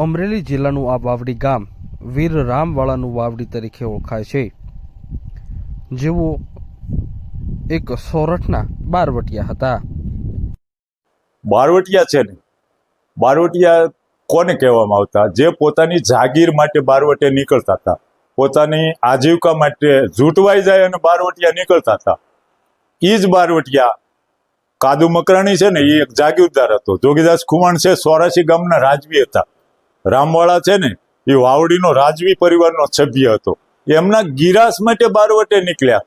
અમરેલી જિલ્લાનું આ વાવડી ગામ વીર રામવાળાનું વાવડી તરીકે ઓળખાય છે. જેઓ એક સોરઠના બારવટિયા હતા. બારવટિયા છે ને? બારવટિયા કોને કહેવામાં આવતા? જે પોતાની જાગીર માટે બારવટે નીકળતા હતા. પોતાની આજીવિકા માટે ઝૂંટવાઈ જાય અને બારવટિયા નીકળતા હતા. એ જ બારવટિયા કાદુ મકરાણી છે ને એ એક જાગીરદાર હતો. જોગીદાસ ખુમાણ છે, સોરાસી ગામના રાજવી હતા. રામવાળા છે ને, એ વાવડીનો રાજવી પરિવારનો સભ્ય હતો. એમના ગિરાસ માટે બારવટે નીકળ્યા.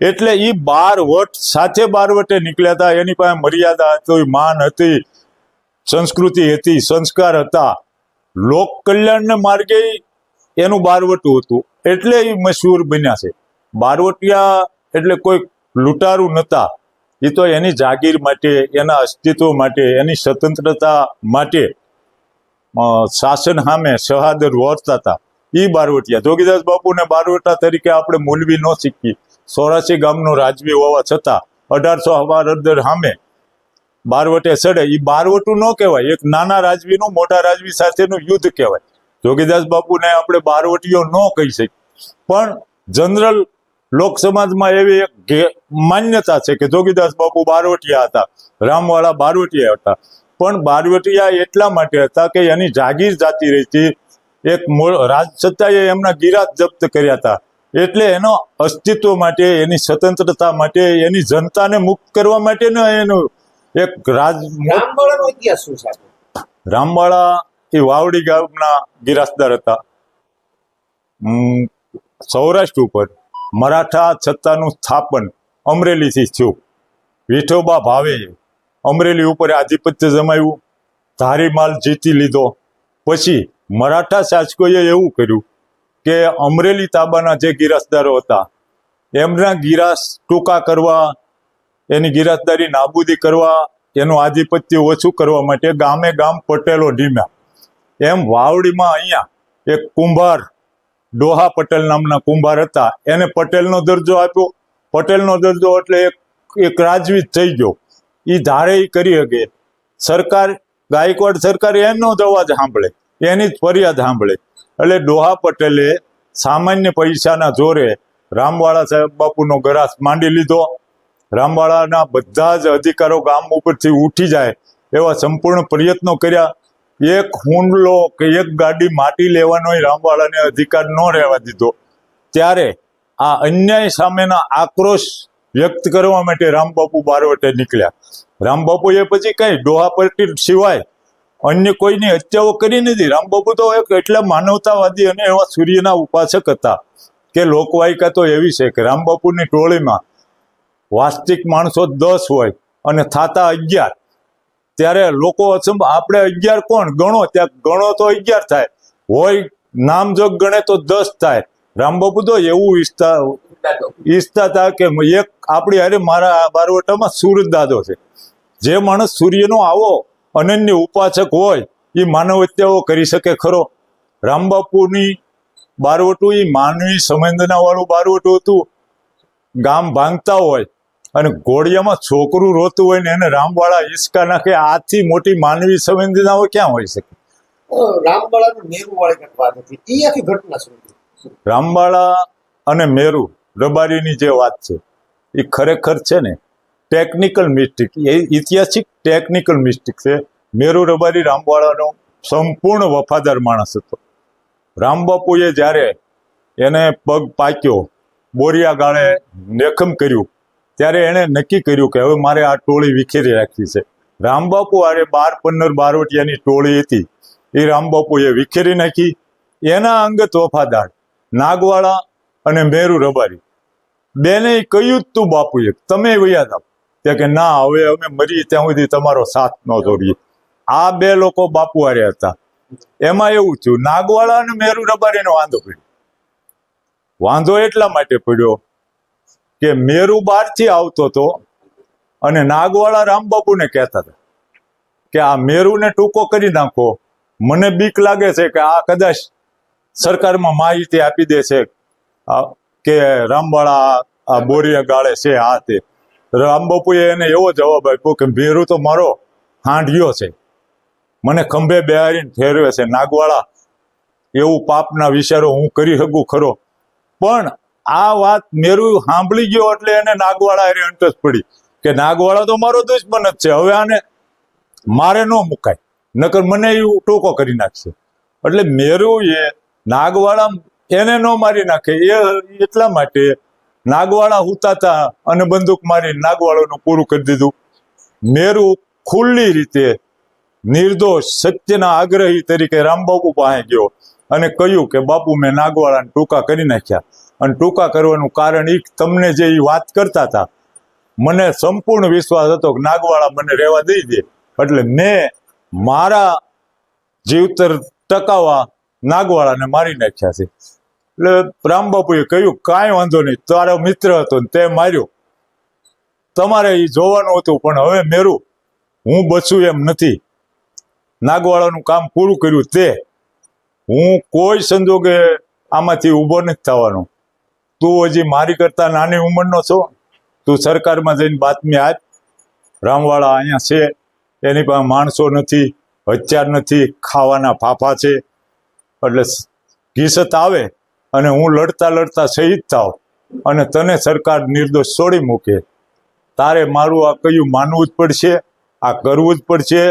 એટલે એ બાર વટ સાથે બારવટે નીકળ્યા હતા. એની પાસે મર્યાદા હતી, માન હતી, સંસ્કૃતિ હતી, સંસ્કાર હતા. લોક કલ્યાણને માર્ગે એનું બારવટું હતું. એટલે એ મશહૂર બન્યા છે. બારવટિયા એટલે કોઈ લૂંટારું નતા. એ તો એની જાગીર માટે, એના અસ્તિત્વ માટે, એની સ્વતંત્રતા માટે શાસન સામે શહાદર વર્તતા. હતા એ બારવટિયા. જોગીદાસ બાપુને બારવટા તરીકે આપણે મૂલવી ન શીખી સોરાસી ગામનો રાજવી હોવા છતાં અઢારસો હવાર સામે બારવટે ચડે. એ બારવટું ન કહેવાય. એક નાના રાજવીનું, મોટા રાજવી સાથેનું યુદ્ધ કહેવાય. જોગીદાસ બાપુને આપણે બારવટીઓ ન કહી શકીએ. પણ જનરલ લોક સમાજમાં એવી એક માન્યતા છે કે જોગીદાસ બાપુ બારવટિયા હતા. રામવાળા બારવટિયા હતા. પણ બારવટિયા એટલા માટે હતા કે એની જાગીર જાતી રહી એક મૂળ રાજસત્તાએ એમના ગિરાત જપ્ત કર્યા હતા. એટલે એનો અસ્તિત્વ માટે એની સ્વતંત્રતા માટે એની જનતાને મુક્ત કરવા માટેનો એનું એક રાજ એ વાવડી ગામના ગિરાસદાર હતા. સૌરાષ્ટ્ર ઉપર મરાઠા સત્તાનું સ્થાપન અમરેલીથી થયું. વિઠોબા ભાવે અમરેલી ઉપર આધિપત્ય જમાવ્યું. ધારીમાલ જીતી લીધો. પછી મરાઠા શાસકોએ એવું કર્યું કે અમરેલી તાબાના જે ગિરાસદારો હતા, એમના ગિરાસ ટૂંકા કરવા, એની ગિરાસદારી નાબૂદી કરવા, એનું આધિપત્ય ઓછું કરવા માટે ગામે ગામ પટેલો ઢીમ્યા. એમ વાવડીમાં અહીંયા એક કુંભાર, ડોહા પટેલ નામના કુંભાર હતા. એને પટેલનો દરજ્જો આપ્યો. પટેલનો દરજ્જો એટલે એક એક રાજવી થઈ ગયો. એ ધારે એ કરી શકે. સરકાર, ગાયકવાડ સરકાર એનો જ સાંભળે, એની જ ફરિયાદ સાંભળે. એટલે ડોહા પટેલે સામાન્ય પૈસાના જોરે રામવાળા સાહેબ બાપુનો ગરાસ માંડી લીધો. રામવાળાના બધા જ અધિકારો ગામ ઉપરથી ઉઠી જાય એવા સંપૂર્ણ પ્રયત્નો કર્યા. એક હુંડલો કે એક ગાડી માટી લેવાનો રામવાળાને અધિકાર ન રહેવા દીધો. ત્યારે આ અન્યાય સામેના આક્રોશ વ્યક્ત કરવા માટે રામબાપુ બારવટે નીકળ્યા. રામબાપુએ પછી કઈ ડોહા પટ્ટી સિવાય અન્ય કોઈની હત્યાઓ કરી નથી. રામબાપુ તો એક એટલા માનવતાવાદી અને એવા સૂર્યના ઉપાસક હતા કે લોકવાયકા તો એવી છે કે રામબાપુની ટોળીમાં વાસ્તવિક માણસો દસ હોય અને થાતા અગિયાર. ત્યારે લોકો અસંભ, આપણે અગિયાર કોણ? ગણો. ત્યાં ગણો તો અગિયાર થાય. હોય નામજોગ ગણે તો દસ થાય. રામબાપુ તો એવું ઈચ્છતા ઈચ્છતા હતા કે એક આપણી હારે મારા બારવટામાં સુરત દાદો છે. જે માણસ સૂર્યનો આવો અનન્ય ઉપાસક હોય એ માનવ હત્યાઓ કરી શકે ખરો. રામબાપુની બારવટું એ માનવી સંવેદના વાળું બારવટું હતું. ગામ ભાંગતા હોય અને ઘોડિયામાં છોકરું રોતું હોય ને એને રામવાળા હિસકા નાખે આથી મોટી માનવી સંવેદનાઓ ક્યાં હોઈ શકે? રામવાળા અને મેરુ રબારીની જે વાત છે એ ખરેખર છે ને ટેકનિકલ મિસ્ટેક એ ઐતિહાસિક ટેકનિકલ મિસ્ટેક છે. મેરુ રબારી રામવાળાનો સંપૂર્ણ વફાદાર માણસ હતો. રામબાપુએ જ્યારે એને પગ પાક્યો, બોરિયા ગાળે નેખમ કર્યું, ત્યારે એણે નક્કી કર્યું કે હવે મારે આ ટોળી વિખેરી રાખવી છે. રામબાપુ આરે બાર પંદર બારવટિયાની ટોળી હતી. એ રામબાપુએ વિખેરી નાખી. એના અંગત વફાદાર નાગવાળા અને મેરુ રબારી. બેને કહ્યું જ તું બાપુએ, તમે વૈયાદ જાઓ કે, ના, હવે અમે મરીએ, ત્યાં સુધી તમારો સાથ ન જોડીએ આ બે લોકો બાપુ હારે હતા. એમાં એવું થયું, નાગવાળા અને મેરુ રબારીનો વાંધો પડ્યો. વાંધો એટલા માટે પડ્યો કે મેરુ બહારથી આવતો હતો અને નાગવાળા રામબાપુને કહેતા હતા કે, આ મેરુને ટૂંકો કરી નાખો. મને બીક લાગે છે કે આ કદાચ સરકારમાં માહિતી આપી દે છે કે રામવાળા આ બોરિયા ગાળે છે, આ તે. રામબાપુએ એને એવો જવાબ આપ્યો કે મેરુ તો મારો હાંડિયો છે. મને ખંભે બેહારીને ફેરવે છે. નાગવાળા, એવું પાપના વિચારો હું કરી શકું ખરો? પણ આ વાત મેરુ સાંભળી ગયો એટલે એને નાગવાળા એને અંટસ પડી કે નાગવાળા તો મારો દુશ્મન જ છે. હવે આને મારે ન મુકાય. નકર મને એવું ટોકો કરી નાખશે. એટલે મેરુ એ નાગવાળા એને ન મારી નાખે. એ એટલા માટે નાગવાળા હુતાતા અને બંદૂક મારી નાગવાળાનું પૂરું કરી દીધું. મેરુ ખુલ્લી રીતે નિર્દોષ સત્યના આગ્રહી તરીકે રામબાબુ પાસે ગયો અને કહ્યું કે, બાપુ, મેં નાગવાળાને ટૂંકા કરી નાખ્યા. અને ટૂંકા કરવાનું કારણ એ તમને જે ઈ વાત કરતા હતા મને સંપૂર્ણ વિશ્વાસ હતો કે નાગવાળા મને રહેવા દઈ દે. એટલે મેં મારા જીવતર ટકાવવા નાગવાળાને મારી નાખ્યા છે. એટલે રામબાપુએ કહ્યું, કાંઈ વાંધો નહીં, તારો મિત્ર હતો ને તે માર્યો. તમારે એ જોવાનું હતું, પણ હવે મેરું. હું બચું એમ નથી. નાગવાળાનું કામ પૂરું કર્યું તે. હું કોઈ સંજોગે આમાંથી ઊભો નથી થવાનો. તું હજી મારી કરતાં નાની ઉંમરનો છો. તું સરકારમાં જઈને બાતમી આજ. રામવાળા અહીંયા છે. એની પાસે માણસો નથી, હથિયાર નથી, ખાવાના ફાફા છે. એટલે ઘીસત આવે. અને હું લડતા લડતા શહીદ થાવ અને તને સરકાર નિર્દોષ છોડી મૂકે. તારે મારું આ કયું માનવું જ પડશે, આ કરવું જ પડશે.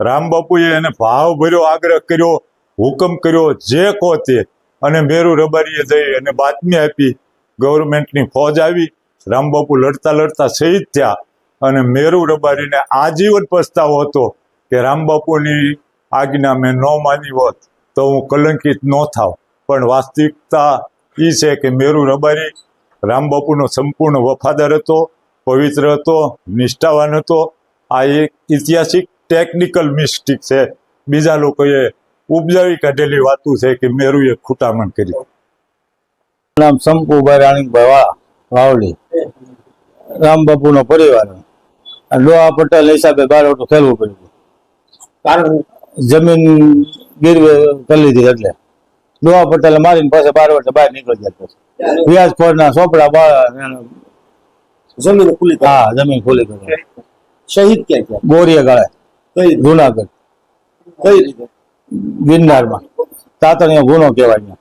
રામબાપુએ એને ભાવ ભર્યો આગ્રહ કર્યો, હુકમ કર્યો જે કહો તે. અને મેરુ રબારીએ જઈ અને બાતમી આપી, ગવર્મેન્ટની ફોજ આવી. રામબાપુ લડતા લડતા શહીદ થયા અને મેરુ રબારીને આજીવન પસ્તાવો હતો કે રામબાપુની આજ્ઞા મેં ન માની હોત તો હું કલંકિત ન થાવ. પણ વાસ્તવિકતા એ છે કે મેરુ રબારી રામબાપુનો સંપૂર્ણ વફાદાર હતો પવિત્ર હતો નિષ્ઠાવાન હતો. આ એક ઐતિહાસિક ટેકનિકલ મિસ્ટેક છે. બીજા લોકોએ ઉપજાવી કાઢેલી વાતું છે કે મેરુએ ખૂટામણ કરી. નામ શંકુભાઈ રાણીભાઈ વાવલી. વાવડી રામબાપુનો પરિવાર. લોહા પટેલ હિસાબે બારોટું ખેલવું પડ્યું. કારણ જમીન ગીરવે કરી લીધી એટલે. લોહા પટેલ મારીને પાસે બાર વર્ષે બહાર નીકળી જતો વ્યાજખોરના ચોપડા સોપડા જમીન ખુલી. હા જમીન ખુલી કરી. શહીદ ક્યાં ગયા ગોરીએ ગાળે કઈ રીતે? જુનાગઢ. કઈ રીતે? ગિરનારમાં. તાતણીયો ગુનો કહેવાય.